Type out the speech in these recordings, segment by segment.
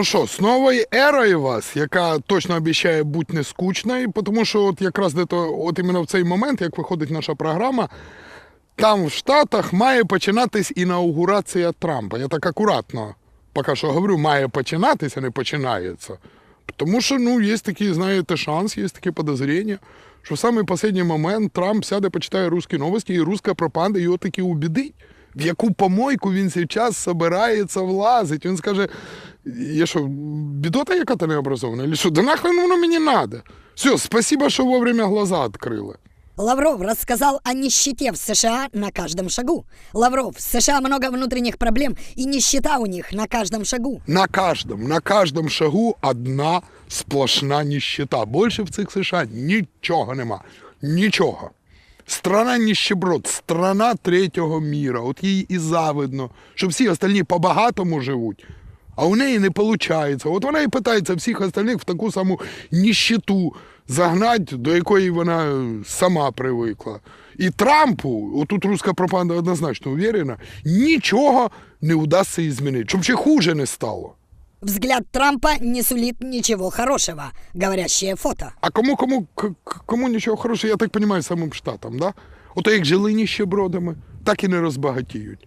Ну що, з новою ерою вас, яка точно обіцяє бути не скучною, тому що от якраз де то, от іменно в цей момент, як виходить наша програма, там в Штатах має починатись інаугурація Трампа. Я так акуратно поки що говорю, має починатися, не починається. Тому що ну, є такий, знаєте, шанс, є таке подозріння, що в самий останній момент Трамп сяде, почитає русські новості, і руська пропаганда його таки убідить. В яку помойку він зараз собирається влазить. Він скаже: я що, бідота яка-то необразована? Или що, да нахрен воно мені надо? Все, спасибо, що вовремя глаза відкрили. Лавров рассказал о нищете в США на каждом шагу. Лавров, в США много внутренних проблем, и нищета у них на каждом шагу. На каждом, на каждом шагу одна сплошна нищета. Більше в цих США нічого нема. Нічого. Страна нищеброд, страна третього міра. От їй і завидно, що всі остальні по-багатому живуть, а у неї не виходить. От вона і питається всіх остальних в таку саму ніщету загнати, до якої вона сама привикла. І Трампу, отут руська пропаганда однозначно уверена, нічого не вдасться змінити, щоб ще хуже не стало. Взгляд Трампа не сулит ничего хорошего. Говорящее фото. А кому, кому, к- кому нічого хорошого, я так понимаю, самим штатам, да? Ото як жили ніщебродами, так і не розбагатіють.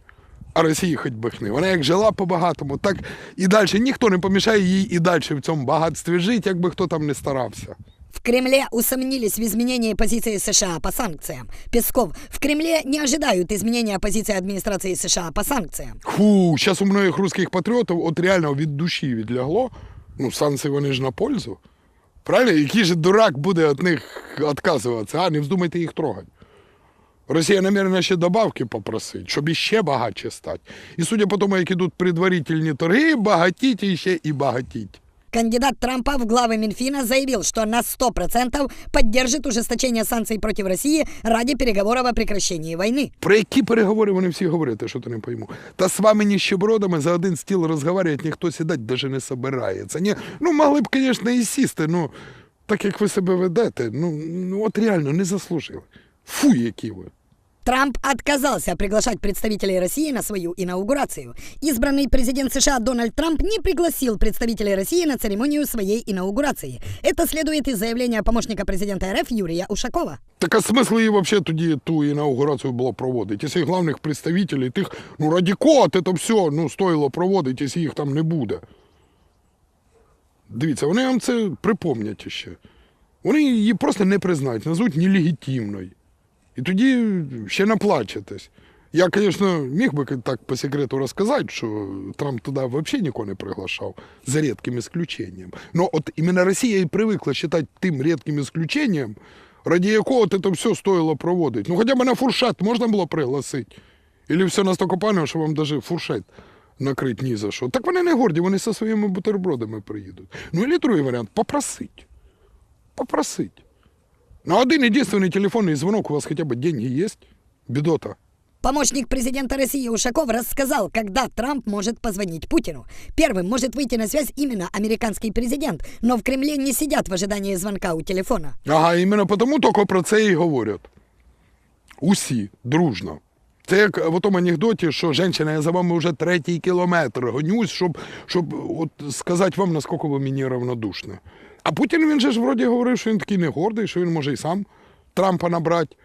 А Росії хоч бихни. Вона як жила по-багатому, так і далі ніхто не помішає їй і далі в цьому багатстві жити, якби хто там не старався. В Кремле усомнились в изменении позиции США по санкциям. Песков, в Кремле не ожидают изменения позиции администрации США по санкциям. Фу, зараз у многих русських патріотів от реально від душі відлягло. Ну, санкції вони ж на пользу. Правильно? Який же дурак буде від них відказуватися, а не вздумайте їх трогати. Росія намірена ще добавки попросить, щоб іще багатше стати. І судя по тому, як ідуть предварительні торги, багатіть і ще і багатіть. Кандидат Трампа в главы Минфина заявил, что на 100% поддержит ужесточение санкций против России ради переговоров о прекращении войны. Про які переговори вони всі говорять, що то не пойму. Та з вами ніщебродами за один стіл розговорювати ніхто сідати навіть не собирається. Ні, ну могли б, звісно, і сісти, ну так як ви себе ведете, ну, ну от реально не заслужили. Фу, які ви. Трамп отказался приглашать представителей России на свою инаугурацию. Избранный президент США Дональд Трамп не пригласил представителей России на церемонию своей инаугурации. Это следует из заявления помощника президента РФ Юрия Ушакова. Так а смисл її взагалі тоді ту інаугурацію було проводити? Якщо головних представителів тих, ну раді кого це все ну, стоїло проводити, якщо їх там не буде. Дивіться, вони вам це припомнять ще. Вони її просто не признають, назвуть нелегітимною. І тоді ще наплачетесь. Я, звісно, міг би так по секрету розказати, що Трамп туди взагалі нікого не приглашав, за рідким исключением. Но от іменно Росія і привикла вважати тим рідким исключением, ради якого це все стоїло проводити. Ну хоча б на фуршет можна було пригласити. Или все настільки погано, що вам навіть фуршет накрити ні за що. Так вони не горді, вони зі своїми бутербродами приїдуть. Ну і другий варіант попросить. Попросить. На один единственный телефонный звонок у вас хотя бы деньги есть? Бедота. Помощник президента России Ушаков рассказал, когда Трамп может позвонить Путину. Первым может выйти на связь именно американский президент, но в Кремле не сидят в ожидании звонка у телефона. Ага, іменно тому тільки про це і говорять. Усі, дружно. Це як в тому анекдоті, що жінка, я за вами вже третій кілометр гонюсь, щоб, щоб от сказати вам, наскільки ви мені равнодушні. А Путін він же ж вроді говорив, що він такий не гордий, що він може і сам Трампа набрати.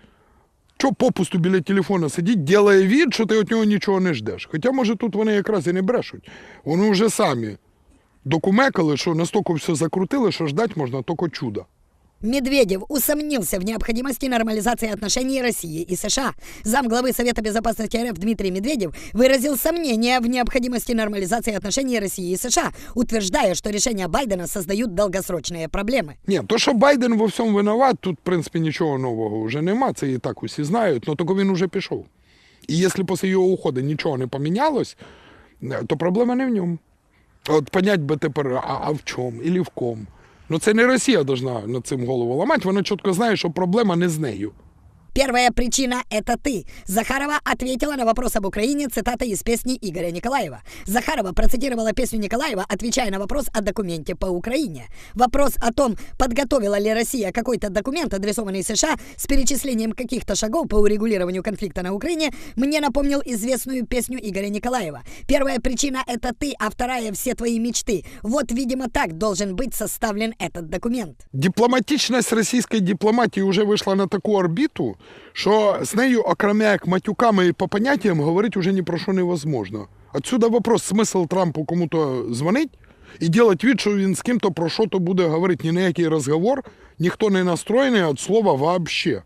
Що попусту біля телефона сидіть, ділає від, що ти від нього нічого не ждеш. Хоча, може, тут вони якраз і не брешуть. Вони вже самі докумекали, що настільки все закрутили, що ждати можна тільки чуда. Медведев усомнился в необходимости нормализации отношений России и США. Замглавы Совета Безопасности РФ Дмитрий Медведев выразил сомнение в необходимости нормализации отношений России и США, утверждая, что решения Байдена создают долгосрочные проблемы. Ні, то, що Байден во всьому винуват, тут, в принципі, нічого нового вже нема, це і так усі знають, але тільки він уже пішов. І якщо після його уходу нічого не помінялось, е, то проблема не в ньому. От понять би тепер, а, а в чому, і в ком. Ну це не Росія должна над цим голову ламати, вона чітко знає, що проблема не з нею. Первая причина – это ты. Захарова ответила на вопрос об Украине цитатой из песни Игоря Николаева. Захарова процитировала песню Николаева, отвечая на вопрос о документе по Украине. Вопрос о том, подготовила ли Россия какой-то документ, адресованный США, с перечислением каких-то шагов по урегулированию конфликта на Украине, мне напомнил известную песню Игоря Николаева. Первая причина – это ты, а вторая – все твои мечты. Вот, видимо, так должен быть составлен этот документ. Дипломатичність російської дипломатії вже вийшла на таку орбіту, що з нею, окрім як матюками і по поняттям, говорити вже ні про що невозможно. Отсюда вопрос, смисл Трампу кому-то дзвонить і делать від, що він з ким-то про що-то буде говорити. Ні на який розговор, ніхто не настроєний від слова вообще.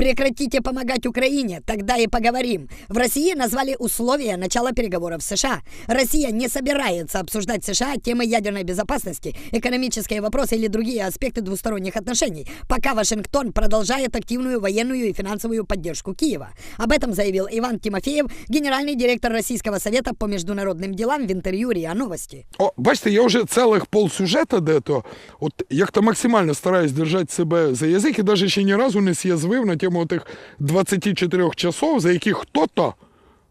Прекратите помогать Украине, тогда и поговорим. В России назвали условия начала переговоров с США. Россия не собирается обсуждать с США темы ядерной безопасности, экономические вопросы или другие аспекты двусторонних отношений, пока Вашингтон продолжает активную военную и финансовую поддержку Киева. Об этом заявил Иван Тимофеев, генеральный директор Российского совета по международным делам в интервью РИА Новости. О, бачите, я вже цілих полсюжета де-то, от як-то максимально стараюсь держати себе за язик і навіть ще ні разу не з'язвив на тему тих 24 часов, за які хто-то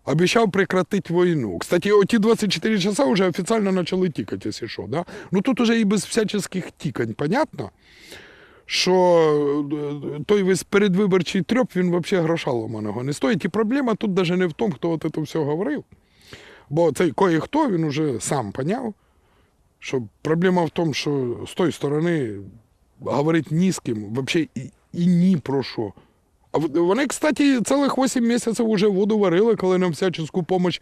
обіцяв прекратити війну. Кстати, оті 24 часа вже офіційно почали тікати, якщо що. Да? Ну тут уже і без всяческих тікань, понятно? Що е, той весь передвиборчий трьоп, він взагалі гроша ломаного не стоїть. І проблема тут навіть не в тому, хто от це все говорив. Бо цей кое-хто він уже сам поняв, що проблема в тому, що з тої сторони говорить ні з ким, взагалі і, і ні про що. Вони, кстати, цілих 8 місяців вже воду варили, коли нам всяческу допомогу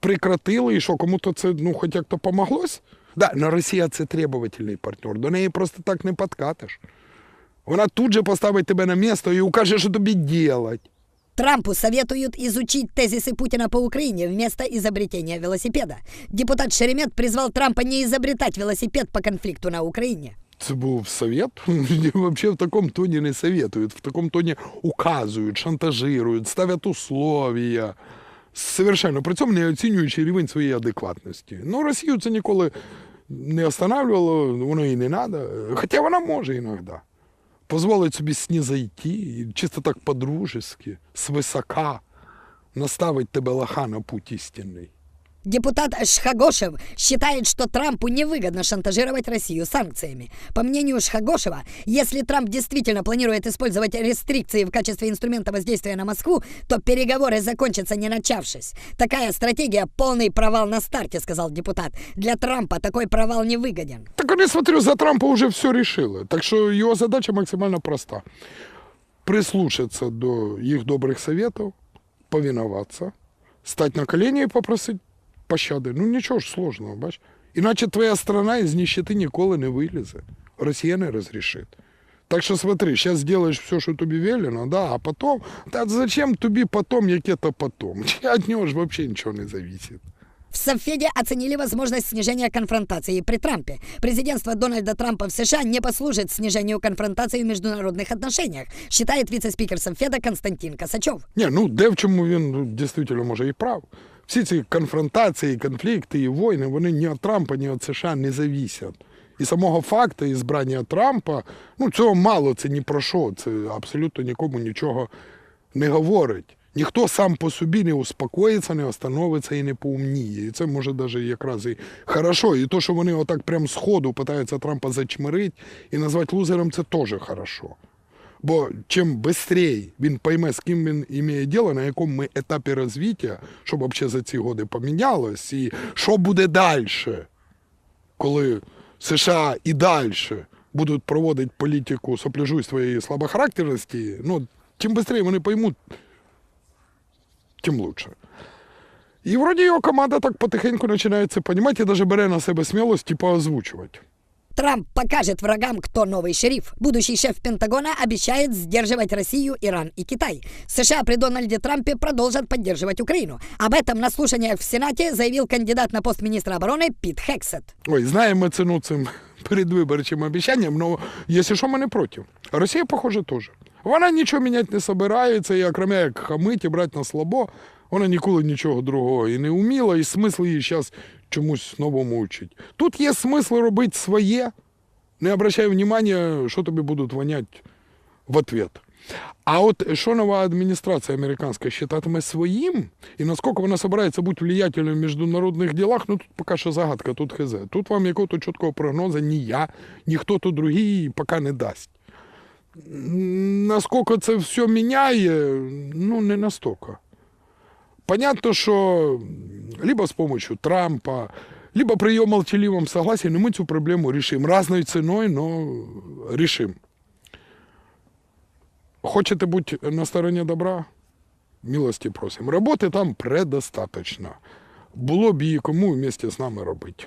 прекратили, і що кому-то це ну, хоч як-то помоглось. Да, но Росія це требовательний партнер, до неї просто так не подкатиш. Вона тут же поставить тебе на місто і укаже, що тобі делать. Трампу советуют изучить тезисы Путина по Украине вместо изобретения велосипеда. Депутат Шеремет призвал Трампа не изобретать велосипед по конфликту на Украине. Це був совет. Вообще в такому тоні не советують, в такому тоні указують, шантажують, ставлять условия. Совершенно при цьому не оцінюючи рівень своєї адекватності. Ну, Росію це ніколи не останавливало, воно і не треба. Хоча вона може іноді. Позволить собі снізойти, і чисто так по-дружески, свисока, наставить тебе лоха на путь істинний. Депутат Шхагошев считает, что Трампу невыгодно шантажировать Россию санкциями. По мнению Шхагошева, если Трамп действительно планирует использовать рестрикции в качестве инструмента воздействия на Москву, то переговоры закончатся не начавшись. Такая стратегия – полный провал на старте, сказал депутат. Для Трампа такой провал не выгоден. Так я смотрю, за Трампа уже все решили. Так що його задача максимально проста. Прислушаться до їх добрих советов, повиноваться, стать на колени и попросить пощади. Ну нічого ж сложного, бач. Іначе твоя страна із нищети ніколи не вилізе. Росія не розрішить. Так що смотри, зараз зробиш все, що тобі велено, да, а потом, та зачем тобі потом, яке-то потом? От нього ж взагалі нічого не зависить. В Совфеде оценили возможность снижения конфронтации при Трампе. Президентство Дональда Трампа в США не послужит снижению конфронтации в международных отношениях, считает вице-спикер Совфеда Константин Косачев. Ні, ну де в чому він ну, дійсно може і прав. Всі ці конфронтації, конфлікти і війни, вони ні від Трампа, ні від США не завісять. І самого факту ізбрання Трампа, ну цього мало, це ні про що, це абсолютно нікому нічого не говорить. Ніхто сам по собі не успокоїться, не остановиться і не поумніє. І це може навіть якраз і хорошо. І то, що вони отак прям з ходу питаються Трампа зачмирить і назвати лузером, це теж хорошо. Бо чим швидше він пойме, з ким він має діло, на якому ми етапі розвиття, щоб взагалі за ці годи помінялось, і що буде далі, коли США і далі будуть проводити політику сопляжуйства і слабохарактерності, ну, чим швидше вони поймуть, тим лучше. І вроді його команда так потихеньку починає це розуміти і навіть бере на себе смілость, типу, озвучувати. Трамп покажет врагам, кто новый шериф. Будущий шеф Пентагона обещает сдерживать Россию, Иран и Китай. США при Дональде Трампе продолжат поддерживать Украину. Об этом на слушаниях в Сенате заявил кандидат на пост министра обороны Пит Хексет. Ой, знаємо ми ціну цим передвиборчим обіцянням, але якщо що, ми не проти. Росія, похоже, теж. Вона нічого міняти не собирається, і окрім як хамить і брати на слабо, вона ніколи нічого другого і не вміла, і смисл її зараз чомусь новому учить. Тут є смисл робити своє, не обращай внимання, що тобі будуть воняти в ответ. А от що нова адміністрація американська вважатиме своїм, і наскільки вона збирається бути влиятельною в міжнародних ділах, ну тут поки що загадка, тут хз. Тут вам якого-то чіткого прогнозу ні я, ні хто-то другий поки не дасть. Наскільки це все міняє, ну не настільки. Понятно, що либо з допомогою Трампа, либо при його молчаливом согласии, но мы цю проблему решим. Разной ценой, но решим. Хочете бути на стороні добра? Милості просимо. Роботи там предостаточно. Було б її кому вместе з нами робити.